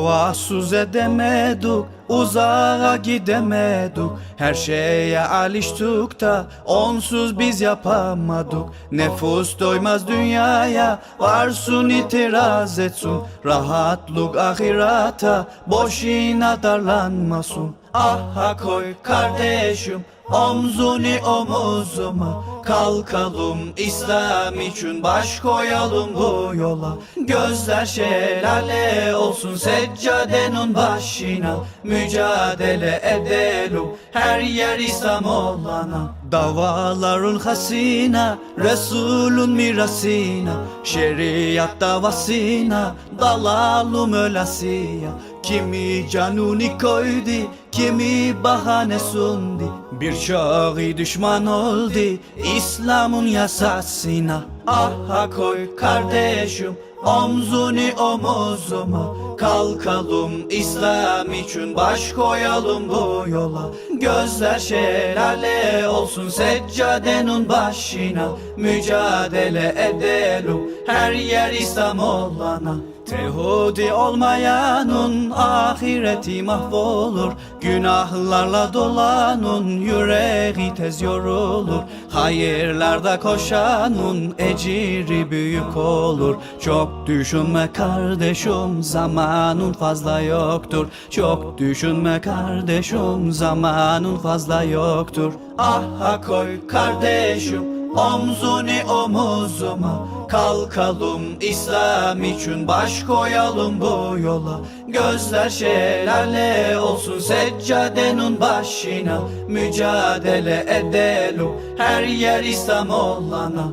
Davasız edemedik, uzağa gidemedik. Her şeye alıştık da onsuz biz yapamadık. Nefus doymaz dünyaya, varsın itiraz etsin. Rahatlık ahirata, boşuna darlanmasın. Aha koy kardeşim, omzuni omuzuma Kalkalım İslam için baş koyalım bu yola. Gözler şelale olsun seccadenin başına. Mücadele edelim her yer İslam olana. Davaların hasina Resulün mirasina Şeriat davasına Dalalım ölasiya Kimi canuni koydu Kimi bahane sundu. Birçoğu düşman oldu İslam'ın yasasına. Aha koy kardeşim Omzuni omuzuma. Kalkalım İslam için baş koyalım bu yola. Gözler şelale olsun seccadenin başına. Mücadele edelim her yer İslam olana Tehudi olmayanın ahireti mahvolur. Günahlarla dolanın yüreği tez yorulur. Hayırlarda koşanın eciri büyük olur. Çok düşünme kardeşim zamanın fazla yoktur. Çok düşünme kardeşim zamanın fazla yoktur. Aha koy kardeşim Omzuni omuzuma Kalkalım İslam için baş koyalım bu yola. Gözler şelale olsun seccadenin başına. Mücadele edelim her yer İslam olana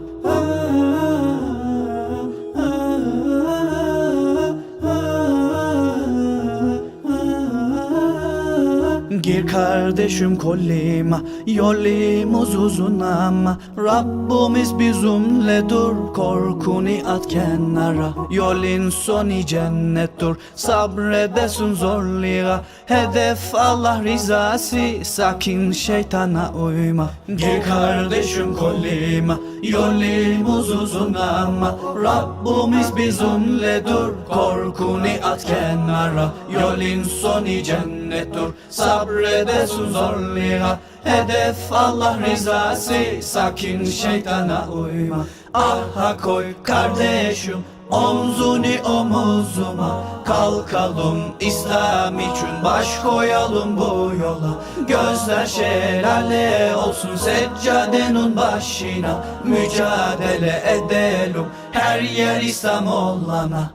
Gir kardeşim kolima Yolumuz uzun ama. Rabbimiz bizimle dur Korkuni at kenara. Yolun sonu cennettir Sabredesin zorluğa. Hedef Allah rızası Sakin şeytana uyma. Gir kardeşim kolima Yolumuz uzun ama. Rabbimiz bizimle dur Korkuni at kenara. Yolun sonu cennettir Sabredesin zorluğa. Hedef Allah rızası. Sakin şeytana uyma. Aha koy kardeşim Omzuni omuzuma. Kalkalım İslam için baş koyalım bu yola. Gözler şelale olsun seccadenin başına. Mücadele edelim her yer İslam olana